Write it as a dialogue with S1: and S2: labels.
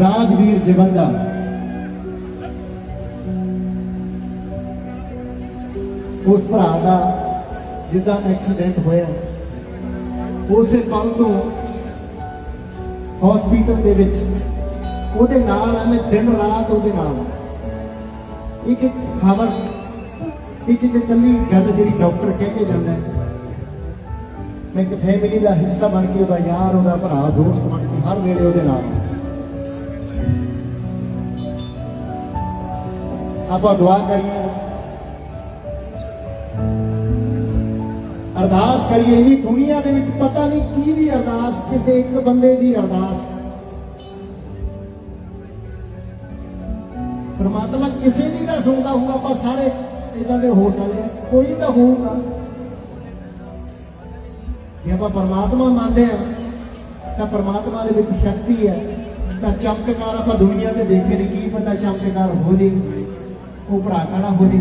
S1: ਰਾਜਵੀਰ ਜਵੰਦਾ। ਉਸ ਭਰਾ ਦਾ ਜਿੱਦਾਂ ਐਕਸੀਡੈਂਟ ਹੋਇਆ, ਉਸੇ ਪਲ ਤੋਂ ਹਸਪੀਟਲ ਦੇ ਵਿੱਚ, ਉਹਦੇ ਨਾਲ ਆ, ਮੈਂ ਦਿਨ ਰਾਤ ਉਹਦੇ ਨਾਲ। ਇੱਕ ਇੱਕ ਖਬਰ, ਇੱਕ ਇੱਕ ਕੱਲੀ ਗੱਲ ਜਿਹੜੀ ਡਾਕਟਰ ਕਹਿ ਕੇ ਜਾਂਦਾ ਮੈਂ ਇੱਕ ਫੈਮਿਲੀ ਦਾ ਹਿੱਸਾ ਬਣ ਕੇ ਉਹਦਾ ਯਾਰ, ਉਹਦਾ ਭਰਾ, ਦੋਸਤ ਬਣ ਕੇ ਹਰ ਵੇਲੇ ਉਹਦੇ ਨਾਲ। ਆਪਾਂ ਦੁਆ ਕਰੀਏ। ਅਰਦਾਸ ਕਰੀਏ ਵੀ ਦੁਨੀਆ ਦੇ ਵਿੱਚ ਪਤਾ ਨਹੀਂ ਕੀ ਦੀ ਅਰਦਾਸ, ਕਿਸੇ ਇੱਕ ਬੰਦੇ ਦੀ ਅਰਦਾਸ। ਪਰਮਾਤਮਾ ਕਿਸੇ ਦੀ ਨਾ ਸੁਣਦਾ ਹੋਊਗਾ ਆਪਾਂ ਸਾਰੇ ਇਦਾਂ ਦੇ ਹੋ ਸਕਦੇ ਹਾਂ। ਕੋਈ ਤਾਂ ਹੋਊਗਾ ਜੇ ਆਪਾਂ ਪਰਮਾਤਮਾ ਮੰਨਦੇ ਆ, ਤਾਂ ਪਰਮਾਤਮਾ ਦੇ ਵਿੱਚ ਸ਼ਕਤੀ ਹੈ। ਤਾਂ ਚਮਤਕਾਰ ਆਪਾਂ ਦੁਨੀਆ ਤੇ ਦੇਖੇ ਨਹੀਂ, ਕੀ ਪਤਾ ਚਮਤਕਾਰ ਹੋ ਜੇ। ਉਹ ਭਰਾ ਕਾਲਾ ਹੋ ਜੇ